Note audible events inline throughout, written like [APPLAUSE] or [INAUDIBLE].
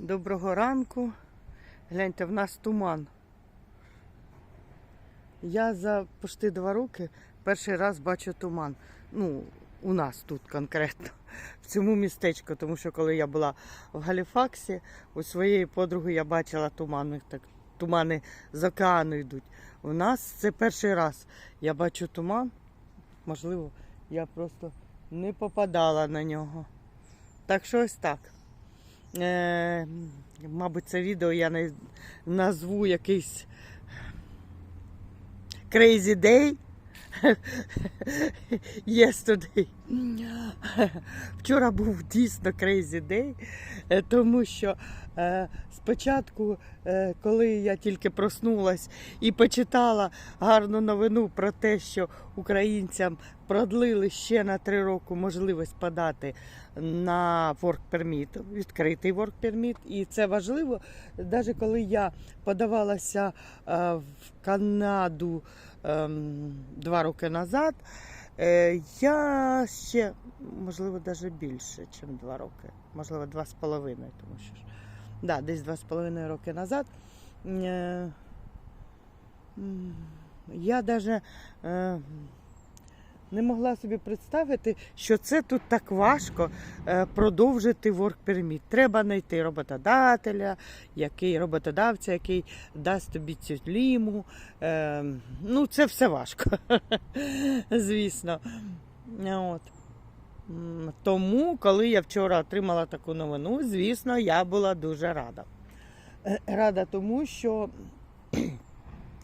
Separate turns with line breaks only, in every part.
Доброго ранку. Гляньте, в нас туман. Я за почти два роки перший раз бачу туман. Ну, у нас тут конкретно, в цьому містечку, тому що коли я була в Галіфаксі, у своєї подруги я бачила туман. Так тумани з океану йдуть. У нас це перший раз. Я бачу туман. Можливо, я просто не попадала на нього. Так що ось так. Е, мабуть, це відео я не назву якийсь Crazy Day. [LAUGHS] Yesterday. Вчора був дійсно crazy day, е, тому що спочатку, е, коли я тільки проснулась і почитала гарну новину про те, що українцям продлили ще на три роки можливість подати на work permit, відкритий work permit. І це важливо, навіть коли я подавалася е, в Канаду ем, два роки назад. Е, Я ще, можливо, навіть більше, ніж два роки. Можливо, два з половиною, тому що ж. Да, десь два з половиною роки назад. Е, Я навіть е, не могла собі представити, що це тут так важко е, продовжити work permit. Треба знайти роботодателя, який роботодавця, який дасть тобі цю ліму. Ну, це все важко, [LAUGHS] звісно. От. Тому, коли я вчора отримала таку новину, звісно, я була дуже рада. Е, Рада тому, що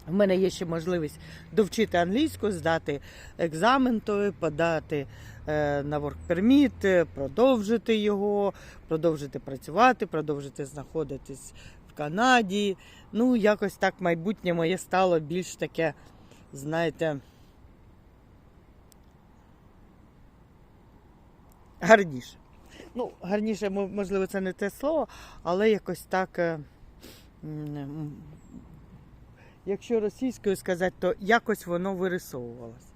в мене є ще можливість довчити англійську, здати екзамен, той, подати е, на е, продовжити його, продовжити працювати, продовжити знаходитись в Канаді. Ну, якось так майбутнє моє стало більш таке, знаєте, гарніше. Ну, гарніше, можливо, це не те слово, але якось так. е, Якщо російською сказати, то якось воно вирисовувалось.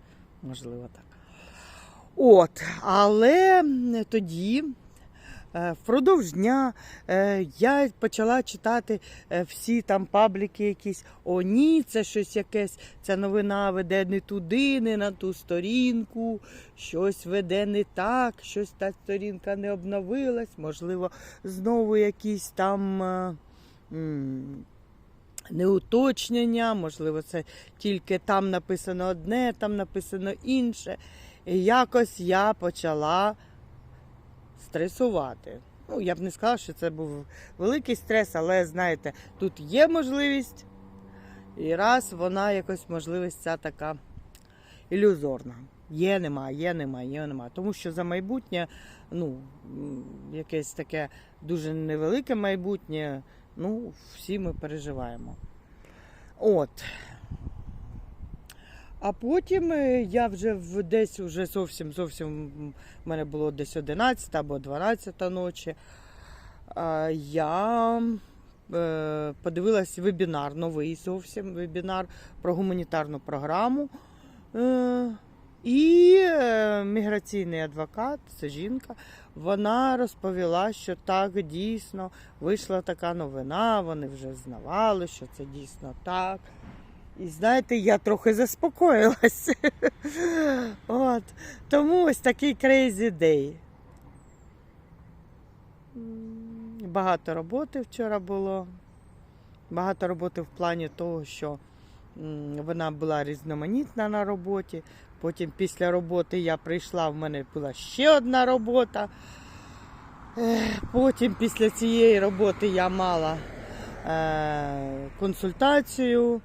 Можливо, так. От, але тоді, впродовж дня, е, я почала читати е, всі там пабліки якісь. О, ні, це щось якесь, ця новина веде не туди, не на ту сторінку, щось веде не так, щось та сторінка не обновилась, можливо, знову якісь там. е, неуточнення, можливо, це тільки там написано одне, там написано інше. І якось я почала стресувати. Ну, я б не сказала, що це був великий стрес, але знаєте, тут є можливість, і раз вона якось можливість ця така ілюзорна. Є, нема, є, нема, є, нема. Тому що за майбутнє, ну, якесь таке дуже невелике майбутнє, ну, всі ми переживаємо. От. А потім е, я вже в десь уже зовсім зовсім в мене було десь 11 або 12 ночі. Я е, подивилась вебінар, новий зовсім вебінар про гуманітарну програму. Е, І міграційний адвокат, це жінка, вона розповіла, що так дійсно вийшла така новина, вони вже знавали, що це дійсно так. І знаєте, я трохи заспокоїлась. [LAUGHS] От. Тому ось такий crazy day. Багато роботи вчора було. Багато роботи в плані того, що вона була різноманітна на роботі. Потім після роботи я прийшла, в мене була ще одна робота. Потім після цієї роботи я мала е, консультацію.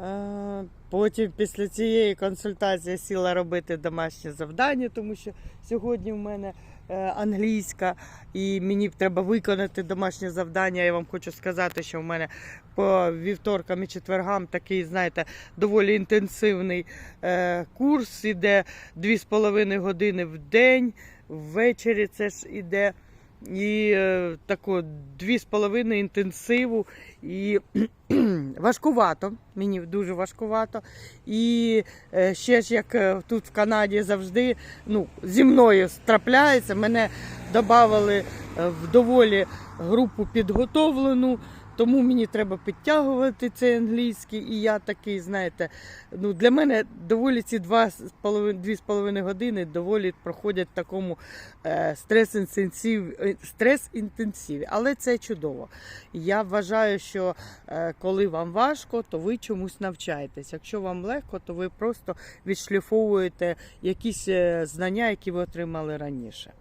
Е, Потім після цієї консультації сіла робити домашнє завдання, тому що сьогодні в мене е, англійська, і мені треба виконати домашнє завдання. Я вам хочу сказати, що в мене по вівторкам і четвергам такий, знаєте, доволі інтенсивний е, курс. Іде 2,5 години в день, ввечері це ж іде і тако дві з половиною інтенсиву. І важкувато, мені дуже важкувато. І е, ще ж як е, тут в Канаді завжди ну, зі мною трапляється, мене додали в доволі групу підготовлену. Тому мені треба підтягувати цей англійський, і я такий, знаєте, ну для мене доволі ці два з половин, дві з половиною години доволі проходять в такому е, стрес-інтенсив, е, стрес-інтенсиві. Але це чудово. Я вважаю, що е, коли вам важко, то ви чомусь навчаєтесь. Якщо вам легко, то ви просто відшліфовуєте якісь е, знання, які ви отримали раніше.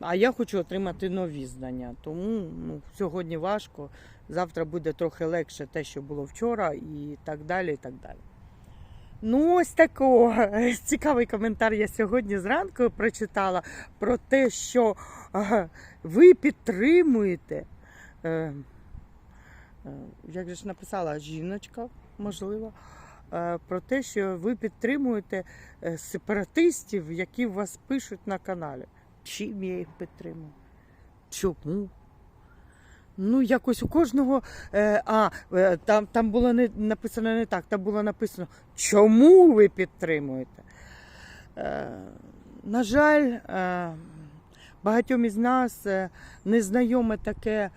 А я хочу отримати нові знання. Тому ну, сьогодні важко, завтра буде трохи легше те, що було вчора, і так далі. і так далі. Ну, ось такого [LAUGHS] цікавий коментар я сьогодні зранку прочитала про те, що е, ви підтримуєте. Е, Як же ж написала жіночка, можливо, е, про те, що ви підтримуєте е, сепаратистів, які вас пишуть на каналі. Чим я їх підтримую? Чому? Ну, якось у кожного. Е, а, е, там, там було не написано не так, там було написано, чому ви підтримуєте. Е, на жаль, е, багатьом із нас е, незнайоме таке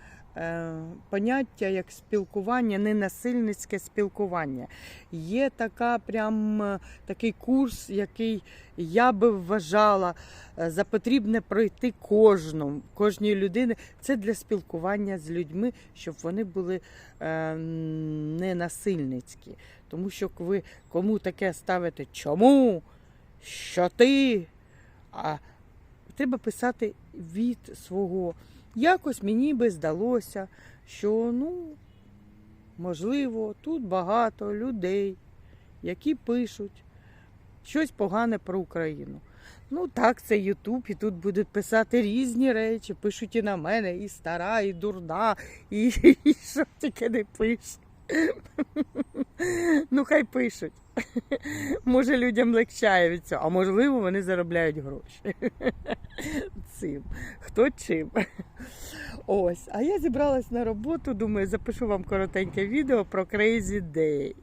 поняття, як спілкування, ненасильницьке спілкування. Є така прям е, такий курс, який я би вважала е, за потрібне пройти кожному, кожній людини. Це для спілкування з людьми, щоб вони були е, ненасильницькі. Тому що ви кому таке ставите чому? Що ти? А треба писати від свого. Якось мені би здалося, що ну, можливо, тут багато людей, які пишуть щось погане про Україну. Ну так, це Ютуб, і тут будуть писати різні речі, пишуть і на мене, і стара, і дурна, і, [LAUGHS] і що тільки не пишуть. Ну, хай пишуть. Може, людям легчає від цього, а можливо, вони заробляють гроші. Цим. Хто чим. Ось. А я зібралась на роботу, думаю, запишу вам коротеньке відео про Crazy Day.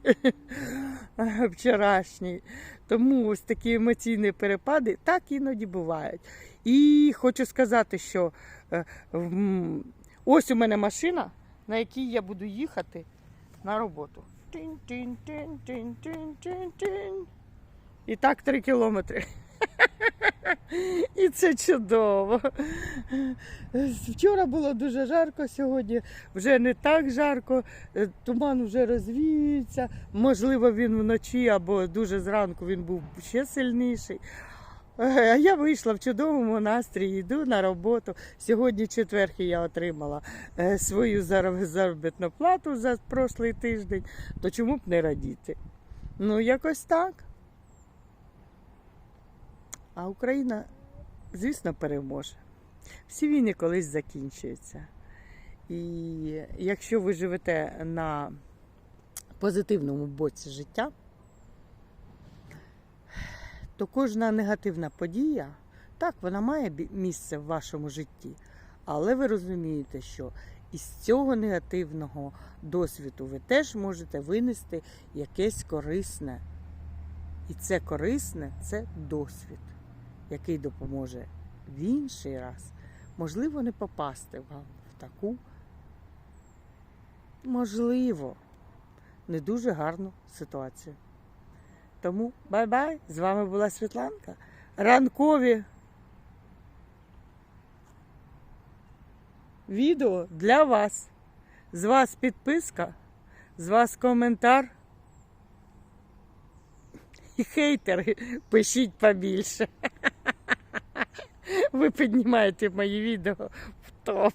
[LAUGHS] Вчорашній. Тому ось такі емоційні перепади так іноді бувають. І хочу сказати, що е, ось у мене машина, на якій я буду їхати на роботу. Тин-тин-тин-тин-тин-тин-тин. І так три кілометри. [LAUGHS] І це чудово. Вчора було дуже жарко, сьогодні вже не так жарко, е, туман вже розвіюється. Можливо, він вночі або дуже зранку він був ще сильніший. Е, А я вийшла в чудовому настрої, йду на роботу. Сьогодні четвер я отримала е, свою заробітну плату за прошлий тиждень, то чому б не радіти? Ну, якось так. А Україна, звісно, переможе. Всі війни колись закінчуються. І якщо ви живете на позитивному боці життя, то кожна негативна подія, так, вона має місце в вашому житті, але ви розумієте, що із цього негативного досвіду ви теж можете винести якесь корисне. І це корисне це досвід, який допоможе в інший раз, можливо, не попасти вам в таку, можливо, не дуже гарну ситуацію. Тому бай-бай! З вами була Світланка. Ранкові відео для вас. З вас підписка, з вас коментар. І хейтери пишіть побільше. Ви піднімаєте мої відео в топ.